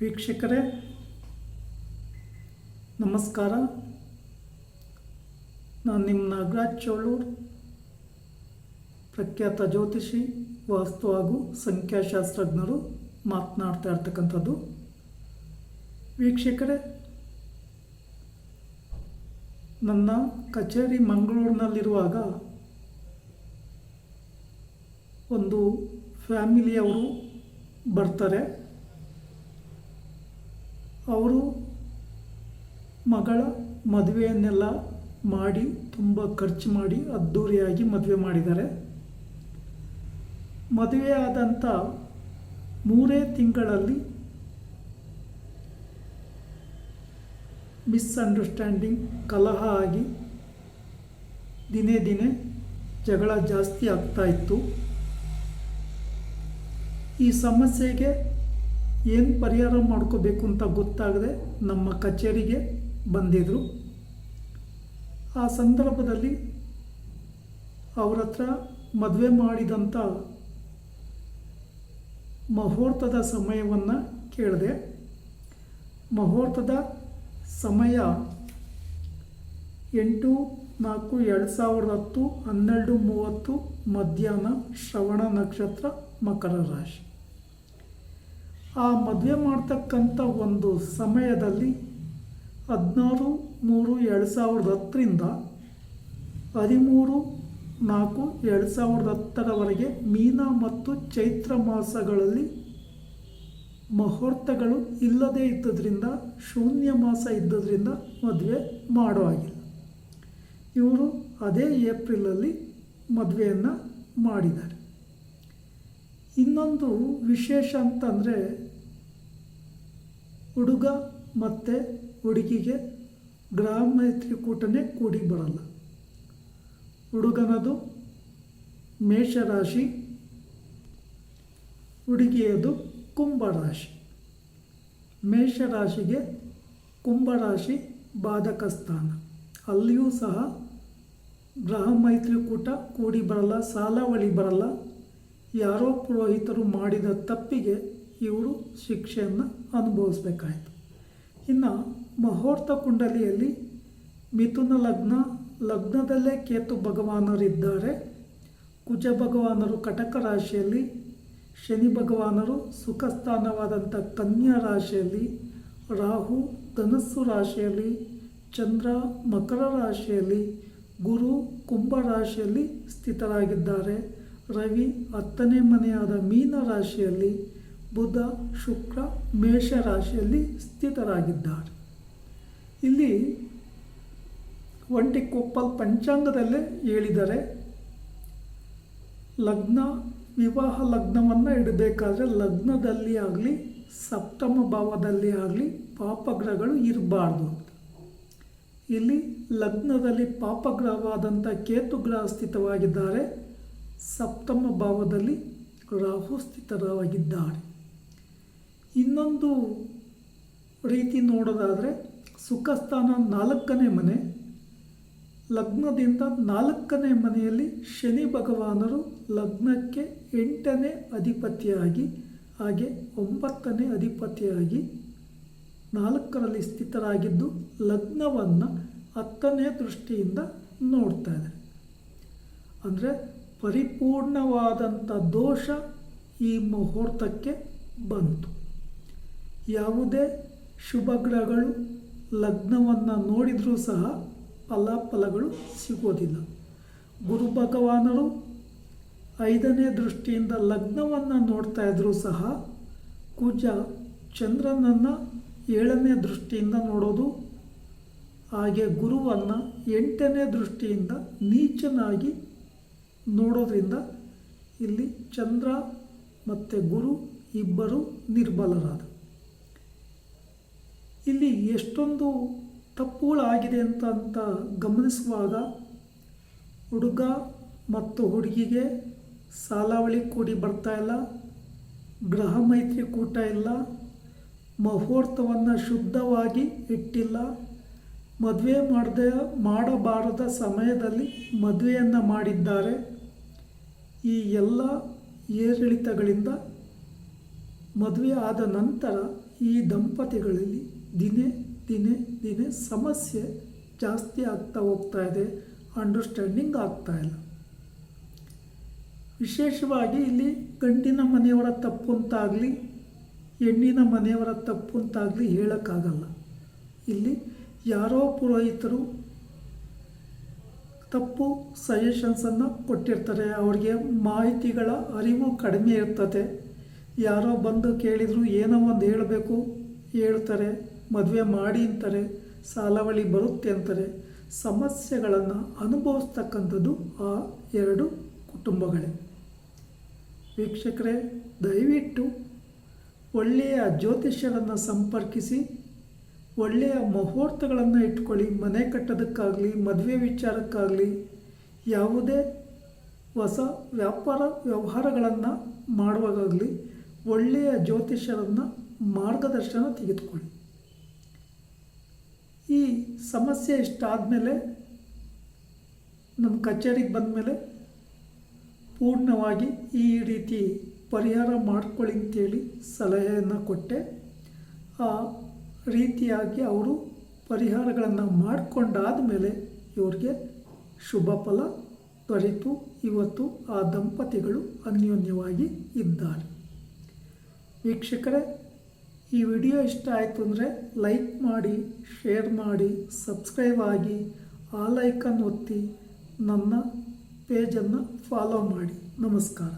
ವೀಕ್ಷಕರೇ, ನಮಸ್ಕಾರ. ನಾನು ನಿಮ್ಮ ನಾಗರಾಜ್ ಚೋಳೂರ್, ಪ್ರಖ್ಯಾತ ಜ್ಯೋತಿಷಿ, ವಾಸ್ತು ಹಾಗೂ ಸಂಖ್ಯಾಶಾಸ್ತ್ರಜ್ಞರು ಮಾತನಾಡ್ತಾ ಇರ್ತಕ್ಕಂಥದ್ದು. ವೀಕ್ಷಕರೇ, ನನ್ನ ಕಚೇರಿ ಮಂಗಳೂರಿನಲ್ಲಿರುವಾಗ ಒಂದು ಫ್ಯಾಮಿಲಿಯವರು ಬರ್ತಾರೆ. ಅವರು ಮಗಳ ಮದುವೆಯನ್ನೆಲ್ಲ ಮಾಡಿ ತುಂಬ ಖರ್ಚು ಮಾಡಿ ಅದ್ಧೂರಿಯಾಗಿ ಮದುವೆ ಮಾಡಿದ್ದಾರೆ. ಮದುವೆ ಆದಂಥ ಮೂರೇ ತಿಂಗಳಲ್ಲಿ ಮಿಸ್ಅಂಡರ್ಸ್ಟ್ಯಾಂಡಿಂಗ್ ಕಲಹ ಆಗಿ ದಿನೇ ದಿನೇ ಜಗಳ ಜಾಸ್ತಿ ಆಗ್ತಾ ಇತ್ತು. ಈ ಸಮಸ್ಯೆಗೆ ಏನು ಪರಿಹಾರ ಮಾಡ್ಕೋಬೇಕು ಅಂತ ಗೊತ್ತಾಗದೆ ನಮ್ಮ ಕಚೇರಿಗೆ ಬಂದಿದ್ದರು ಆ ಸಂದರ್ಭದಲ್ಲಿ ಅವರ ಹತ್ರ ಮದುವೆ ಮಾಡಿದಂಥ ಮುಹೂರ್ತದ ಸಮಯವನ್ನು ಕೇಳಿದೆ. ಮುಹೂರ್ತದ ಸಮಯ ಎಂಟು, ನಾಲ್ಕು, ಎರಡು ಸಾವಿರದ ಹತ್ತು, ಹನ್ನೆರಡು, ಮೂವತ್ತು ಮಧ್ಯಾಹ್ನ ಶ್ರವಣ ನಕ್ಷತ್ರ ಮಕರ ರಾಶಿ. ಆ ಮದುವೆ ಮಾಡ್ತಕ್ಕಂಥ ಒಂದು ಸಮಯದಲ್ಲಿ ಹದಿನಾರು, ಮೂರು, ಎರಡು ಸಾವಿರದ ಹತ್ತರಿಂದ ಹದಿಮೂರು, ನಾಲ್ಕು, ಎರಡು ಸಾವಿರದ ಹತ್ತರವರೆಗೆ ಮೀನ ಮತ್ತು ಚೈತ್ರ ಮಾಸಗಳಲ್ಲಿ ಮುಹೂರ್ತಗಳು ಇಲ್ಲದೇ ಇದ್ದದ್ರಿಂದ, ಶೂನ್ಯ ಮಾಸ ಇದ್ದದ್ರಿಂದ ಮದುವೆ ಮಾಡೋ ಆಗಿಲ್ಲ ಇವರು ಅದೇ ಏಪ್ರಿಲಲ್ಲಿ ಮದುವೆಯನ್ನು ಮಾಡಿದ್ದಾರೆ. ಇನ್ನೊಂದು ವಿಶೇಷ ಅಂತಂದರೆ ಹುಡುಗ ಮತ್ತು ಹುಡುಗಿಗೆ ಗ್ರಹ ಮೈತ್ರಿಕೂಟನೇ ಕೂಡಿ ಬರಲ್ಲ. ಹುಡುಗನದು ಮೇಷರಾಶಿ, ಹುಡುಗಿಯದು ಕುಂಭರಾಶಿ. ಮೇಷರಾಶಿಗೆ ಕುಂಭರಾಶಿ ಬಾಧಕ ಸ್ಥಾನ. ಅಲ್ಲಿಯೂ ಸಹ ಗ್ರಹ ಮೈತ್ರಿಕೂಟ ಕೂಡಿ ಬರಲ್ಲ, ಸಾಲಾವಳಿ ಬರಲ್ಲ. ಯಾರೋ ಪುರೋಹಿತರು ಮಾಡಿದ ತಪ್ಪಿಗೆ ಇವರು ಶಿಕ್ಷೆಯನ್ನು ಅನುಭವಿಸ್ಬೇಕಾಯಿತು. ಇನ್ನು ಮುಹೂರ್ತ ಕುಂಡಲಿಯಲ್ಲಿ ಮಿಥುನ ಲಗ್ನ, ಲಗ್ನದಲ್ಲೇ ಕೇತು ಭಗವಾನರಿದ್ದಾರೆ. ಕುಜ ಭಗವಾನರು ಕಟಕ ರಾಶಿಯಲ್ಲಿ, ಶನಿ ಭಗವಾನರು ಸುಖ ಸ್ಥಾನವಾದಂಥ ಕನ್ಯಾ ರಾಶಿಯಲ್ಲಿ, ರಾಹು ಧನಸ್ಸು ರಾಶಿಯಲ್ಲಿ, ಚಂದ್ರ ಮಕರ ರಾಶಿಯಲ್ಲಿ, ಗುರು ಕುಂಭ ರಾಶಿಯಲ್ಲಿ ಸ್ಥಿತರಾಗಿದ್ದಾರೆ. ರವಿ ಹತ್ತನೇ ಮನೆಯಾದ ಮೀನ ರಾಶಿಯಲ್ಲಿ ಬುಧ, ಶುಕ್ರ ಮೇಷ ರಾಶಿಯಲ್ಲಿ ಸ್ಥಿತರಾಗಿದ್ದಾರೆ. ಇಲ್ಲಿ ಒಂಟಿ ಕೊಪ್ಪಲ್ ಪಂಚಾಂಗದಲ್ಲೇ ಹೇಳಿದರೆ, ಲಗ್ನ, ವಿವಾಹ ಲಗ್ನವನ್ನು ಇಡಬೇಕಾದ್ರೆ ಲಗ್ನದಲ್ಲಿ ಆಗಲಿ, ಸಪ್ತಮ ಭಾವದಲ್ಲಿ ಆಗಲಿ ಪಾಪಗ್ರಹಗಳು ಇರಬಾರ್ದು ಇಲ್ಲಿ ಲಗ್ನದಲ್ಲಿ ಪಾಪಗ್ರಹವಾದಂಥ ಕೇತುಗ್ರಹ ಸ್ಥಿತವಾಗಿದ್ದಾರೆ. ಸಪ್ತಮ ಭಾವದಲ್ಲಿ ರಾಹು ಸ್ಥಿತರಾಗಿದ್ದಾರೆ ಇನ್ನೊಂದು ರೀತಿ ನೋಡೋದಾದರೆ ಸುಖಸ್ಥಾನ ನಾಲ್ಕನೇ ಮನೆ, ಲಗ್ನದಿಂದ ನಾಲ್ಕನೇ ಮನೆಯಲ್ಲಿ ಶನಿ ಭಗವಾನರು ಲಗ್ನಕ್ಕೆ ಎಂಟನೇ ಅಧಿಪತಿಯಾಗಿ, ಹಾಗೆ ಒಂಬತ್ತನೇ ಅಧಿಪತಿಯಾಗಿ ನಾಲ್ಕರಲ್ಲಿ ಸ್ಥಿತರಾಗಿದ್ದು ಲಗ್ನವನ್ನು ಹತ್ತನೇ ದೃಷ್ಟಿಯಿಂದ ನೋಡ್ತಾ ಇದ್ದಾರೆ. ಅಂದರೆ ಪರಿಪೂರ್ಣವಾದಂಥ ದೋಷ ಈ ಮುಹೂರ್ತಕ್ಕೆ ಬಂತು. ಯಾವುದೇ ಶುಭ ಗ್ರಹಗಳು, ಲಗ್ನವನ್ನು ನೋಡಿದರೂ ಸಹ ಫಲಾಫಲಗಳು ಸಿಗೋದಿಲ್ಲ. ಗುರು ಭಗವಾನರು ಐದನೇ ದೃಷ್ಟಿಯಿಂದ ಲಗ್ನವನ್ನು ನೋಡ್ತಾ ಇದ್ದರೂ ಸಹ ಕುಜ ಚಂದ್ರನನ್ನು ಏಳನೇ ದೃಷ್ಟಿಯಿಂದ ನೋಡೋದು, ಹಾಗೆ ಗುರುವನ್ನು ಎಂಟನೇ ದೃಷ್ಟಿಯಿಂದ ನೀಚನಾಗಿ ನೋಡೋದ್ರಿಂದ ಇಲ್ಲಿ ಚಂದ್ರ ಮತ್ತು ಗುರು ಇಬ್ಬರು ನಿರ್ಬಲರಾದ. ಇಲ್ಲಿ ಎಷ್ಟೊಂದು ತಪ್ಪುಗಳಾಗಿದೆ ಅಂತ ಅಂತ ಗಮನಿಸುವಾಗ ಹುಡುಗ ಮತ್ತು ಹುಡುಗಿಗೆ ಸಾಲಾವಳಿ ಕೂಡಿ ಬರ್ತಾ ಇಲ್ಲ, ಗೃಹ ಮೈತ್ರಿ ಕೂಟ ಇಲ್ಲ, ಮುಹೂರ್ತವನ್ನು ಶುದ್ಧವಾಗಿ ಇಟ್ಟಿಲ್ಲ, ಮದುವೆ ಮಾಡದೆ ಮಾಡಬಾರದ ಸಮಯದಲ್ಲಿ ಮದುವೆಯನ್ನು ಮಾಡಿದ್ದಾರೆ. ಈ ಎಲ್ಲ ಏರಿಳಿತಗಳಿಂದ ಮದುವೆ ಆದ ನಂತರ ಈ ದಂಪತಿಗಳಲ್ಲಿ ದಿನೇ ದಿನೇ ದಿನೇ ಸಮಸ್ಯೆ ಜಾಸ್ತಿ ಆಗ್ತಾ ಹೋಗ್ತಾ ಇದೆ. ಅಂಡರ್ಸ್ಟ್ಯಾಂಡಿಂಗ್ ಆಗ್ತಾ ಇಲ್ಲ. ವಿಶೇಷವಾಗಿ ಇಲ್ಲಿ ಗಂಡಿನ ಮನೆಯವರ ತಪ್ಪು ಅಂತಾಗಲಿ, ಹೆಣ್ಣಿನ ಮನೆಯವರ ತಪ್ಪು ಅಂತಾಗಲಿ ಹೇಳೋಕ್ಕಾಗಲ್ಲ. ಇಲ್ಲಿ ಯಾರೋ ಪುರೋಹಿತರು ತಪ್ಪು ಸಜೆಷನ್ಸನ್ನು ಕೊಟ್ಟಿರ್ತಾರೆ. ಅವ್ರಿಗೆ ಮಾಹಿತಿಗಳ ಅರಿವು ಕಡಿಮೆ ಇರ್ತದೆ. ಯಾರೋ ಬಂದು ಕೇಳಿದ್ರು, ಏನೋ ಒಂದು ಹೇಳಬೇಕು ಹೇಳ್ತಾರೆ, ಮದುವೆ ಮಾಡಿ ಅಂತಾರೆ, ಸಾಲವಳಿ ಬರುತ್ತೆ ಅಂತಾರೆ, ಸಮಸ್ಯೆಗಳನ್ನು ಅನುಭವಿಸ್ತಕ್ಕಂಥದ್ದು ಆ ಎರಡು ಕುಟುಂಬಗಳೇ. ವೀಕ್ಷಕರೇ, ದಯವಿಟ್ಟು ಒಳ್ಳೆಯ ಜ್ಯೋತಿಷ್ಯರನ್ನು ಸಂಪರ್ಕಿಸಿ, ಒಳ್ಳೆಯ ಮುಹೂರ್ತಗಳನ್ನು ಇಟ್ಕೊಳ್ಳಿ, ಮನೆ ಕಟ್ಟೋದಕ್ಕಾಗಲಿ, ಮದುವೆ ವಿಚಾರಕ್ಕಾಗಲಿ, ಯಾವುದೇ ಹೊಸ ವ್ಯಾಪಾರ ವ್ಯವಹಾರಗಳನ್ನು ಮಾಡುವಾಗಲಿ ಒಳ್ಳೆಯ ಜ್ಯೋತಿಷ್ಯರನ್ನು ಮಾರ್ಗದರ್ಶನ ತೆಗೆದುಕೊಳ್ಳಿ. ಈ ಸಮಸ್ಯೆ ಇಷ್ಟಾದಮೇಲೆ ನಮ್ಮ ಕಚೇರಿಗೆ ಬಂದಮೇಲೆ ಪೂರ್ಣವಾಗಿ ಈ ರೀತಿ ಪರಿಹಾರ ಮಾಡ್ಕೊಳ್ಳಿ ಅಂತೇಳಿ ಸಲಹೆಯನ್ನು ಕೊಟ್ಟೆ. ಆ ರೀತಿಯಾಗಿ ಅವರು ಪರಿಹಾರಗಳನ್ನು ಮಾಡಿಕೊಂಡಾದ ಮೇಲೆ ಇವ್ರಿಗೆ ಶುಭ ಫಲ ದೊರೆತು. ಇವತ್ತು ಆ ದಂಪತಿಗಳು ಅನ್ಯೋನ್ಯವಾಗಿ ಇದ್ದಾರೆ. ವೀಕ್ಷಕರೇ, ಈ ವಿಡಿಯೋ ಇಷ್ಟ ಆಯಿತು ಅಂದರೆ ಲೈಕ್ ಮಾಡಿ, ಶೇರ್ ಮಾಡಿ, ಸಬ್ಸ್ಕ್ರೈಬ್ ಆಗಿ ಆ ಲೈಕನ್ನು ಒತ್ತಿ ನನ್ನ ಪೇಜನ್ನು ಫಾಲೋ ಮಾಡಿ. ನಮಸ್ಕಾರ.